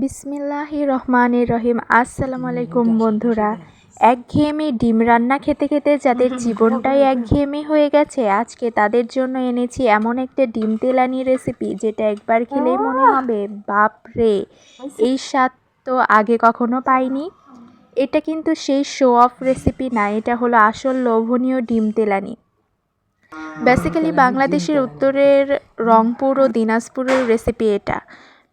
বিসমিল্লাহি রহমানির রহিম আসসালামু আলাইকুম বন্ধুরা। একঘেয়েমি ডিম রান্না খেতে খেতে যাদের জীবনটাই একঘেয়েমি হয়ে গেছে আজকে তাদের জন্য এনেছি এমন একটা ডিম তেলানি রেসিপি যেটা একবার খেলেই মনে হবে বাপ রে এই স্বাদ তো আগে কখনো পাইনি। এটা কিন্তু সেই শো অফ রেসিপি না এটা হলো আসল লোভনীয় ডিম তেলানি। বেসিক্যালি বাংলাদেশের উত্তরের রংপুর ও দিনাজপুরের রেসিপি এটা।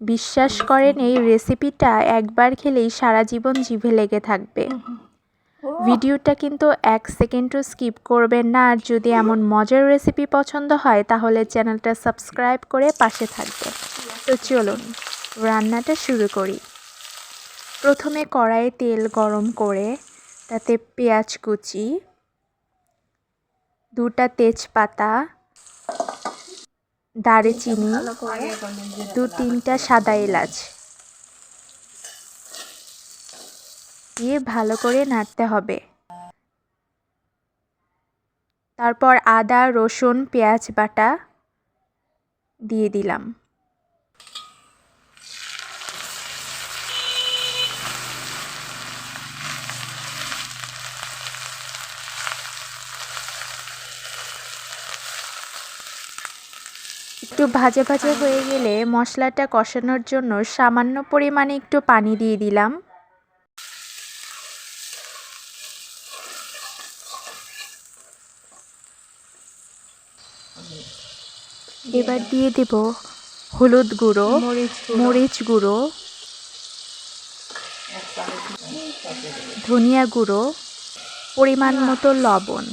বিশ্বাস করেন এই রেসিপিটা একবার খেলেই সারা জীবন জিভে লেগে থাকবে। ভিডিওটা কিন্তু এক সেকেন্ডও স্কিপ করবেন না আর যদি এমন মজার রেসিপি পছন্দ হয় তাহলে চ্যানেলটা সাবস্ক্রাইব করে পাশে থাকবে তো চলুন রান্নাটা শুরু করি। প্রথমে কড়াইয়ে তেল গরম করে তাতে পেঁয়াজ কুচি দুটা তেজপাতা দারুচিনি দু তিনটা সাদা এলাচ। দিয়ে ভালো করে নাড়তে হবে। তারপর আদা, রসুন, পেঁয়াজ বাটা দিয়ে দিলাম। একটু ভাজা ভাজা হয়ে গেলে মশলাটা কষানোর জন্য সামান্য পরিমাণে একটু পানি দিয়ে দিলাম। এবার দিয়ে দেব হলুদ গুঁড়ো মরিচ গুঁড়ো। ধনিয়া গুঁড়ো পরিমাণ মতো লবণ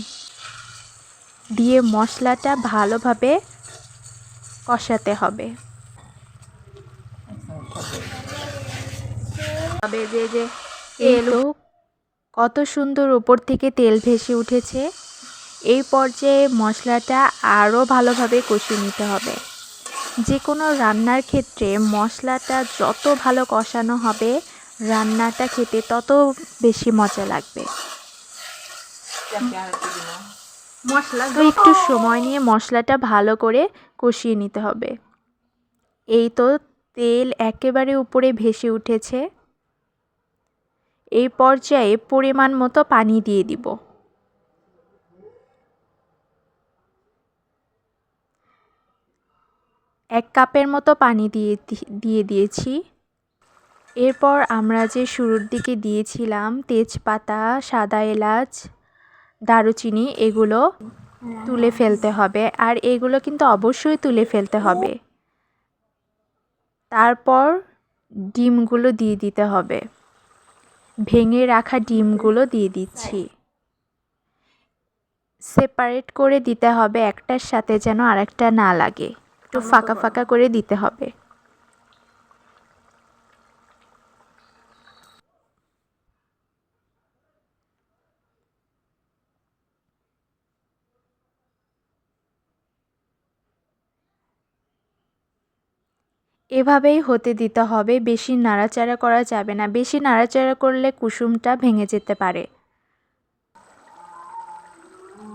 দিয়ে মশলাটা ভালোভাবে কষাতে হবে। তবে যে যে এলো কত সুন্দর উপর থেকে তেল ভেসে উঠেছে এই পর্যায়ে মশলাটা আরও ভালোভাবে কষিয়ে নিতে হবে। যে কোনো রান্নার ক্ষেত্রে মশলাটা যত ভালো কষানো হবে রান্নাটা খেতে তত বেশি মজা লাগবে। মশলা তো একটু সময় নিয়ে মশলাটা ভালো করে কষিয়ে নিতে হবে। এই তো তেল একেবারে উপরে ভেসে উঠেছে। এই পর্যায়ে পরিমাণ মতো পানি দিয়ে দিব। এক কাপের মতো পানি দিয়ে দিয়ে দিয়েছি। এরপর আমরা যে শুরুর দিকে দিয়েছিলাম তেজপাতা, সাদা এলাচ, দারুচিনি, এগুলো তুলে ফেলতে হবে। আর এগুলো কিন্তু অবশ্যই তুলে ফেলতে হবে। তারপর ডিমগুলো দিয়ে দিতে হবে। ভেঙে রাখা ডিমগুলো দিয়ে দিচ্ছি। সেপারেট করে দিতে হবে একটার সাথে যেন আরেকটা না লাগে। একটু ফাঁকা ফাঁকা করে দিতে হবে। এভাবেই হতে দিতে হবে, বেশি নাড়াচাড়া করা যাবে না। বেশি নাড়াচাড়া করলে কুসুমটা ভেঙে যেতে পারে।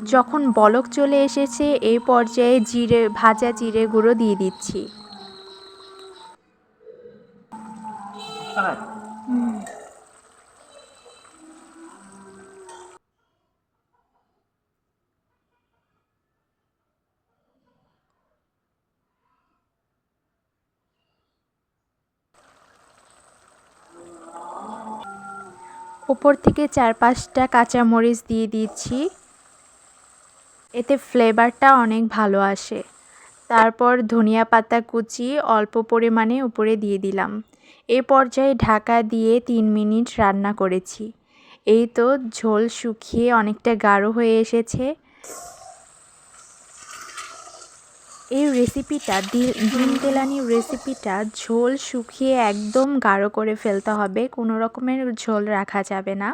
যখন বলক চলে এসেছে, এই পর্যায়ে জিরে, ভাজা জিরে গুঁড়ো দিয়ে দিচ্ছি। ওপর থেকে চার পাঁচটা কাঁচামরিচ দিয়ে দিচ্ছি। এতে ফ্লেভারটা অনেক ভালো আসে। তারপর ধনিয়া পাতা কুচি অল্প পরিমাণে উপরে দিয়ে দিলাম। এ পর্যায়ে ঢাকা দিয়ে তিন মিনিট রান্না করেছি। এই তো ঝোল শুকিয়ে অনেকটা গাঢ় হয়ে এসেছে। এই রেসিপিটা ডিম তেলানি রেসিপিটা ঝোল শুকিয়ে একদম গাঢ় করে ফেলতে হবে। কোনো রকমের ঝোল রাখা যাবে না।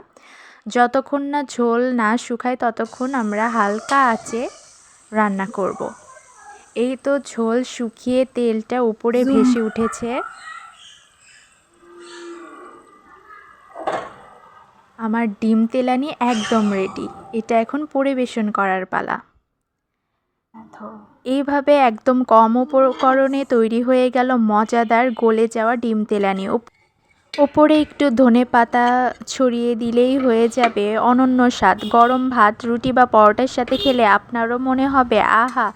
যতক্ষণ না ঝোল না শুকায় ততক্ষণ আমরা হালকা আঁচে রান্না করব। এই তো ঝোল শুকিয়ে তেলটা উপরে ভেসে উঠেছে। আমার ডিম তেলানি একদম রেডি এটা এখন পরিবেশন করার পালা। এইভাবে একদম কম উপকরণে তৈরি হয়ে গেল মজাদার গলে যাওয়া ডিম তেলানি। ওপরে একটু ধনে পাতা ছড়িয়ে দিলেই হয়ে যাবে। অনন্য স্বাদ। গরম ভাত রুটি বা পরোটার সাথে খেলে আপনারও মনে হবে আহা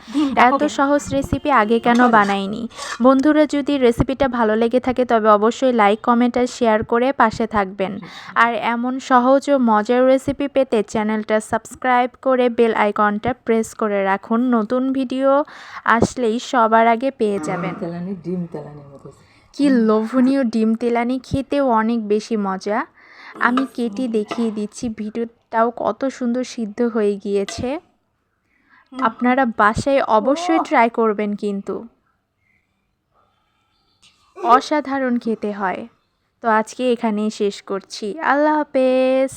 এত সহজ রেসিপি আগে কেন বানাইনি? বন্ধুরা যদি রেসিপিটা ভালো লেগে থাকে তবে অবশ্যই লাইক কমেন্ট আর শেয়ার করে পাশে থাকবেন। আর এমন সহজ ও মজার রেসিপি পেতে চ্যানেলটা সাবস্ক্রাইব করে বেল আইকনটা প্রেস করে রাখুন। নতুন ভিডিও আসলেই সবার আগে পেয়ে যাবেন। কি লোভনীয় ডিম তেলানি খেতেও অনেক বেশি মজা। আমি কেটে দেখিয়ে দিচ্ছি ভিডিওটাও কত সুন্দর সিদ্ধ হয়ে গিয়েছে। আপনারা বাসায় অবশ্যই ট্রাই করবেন কিন্তু। অসাধারণ খেতে হয়। তো আজকে এখানেই শেষ করছি। আল্লাহ হাফেজ।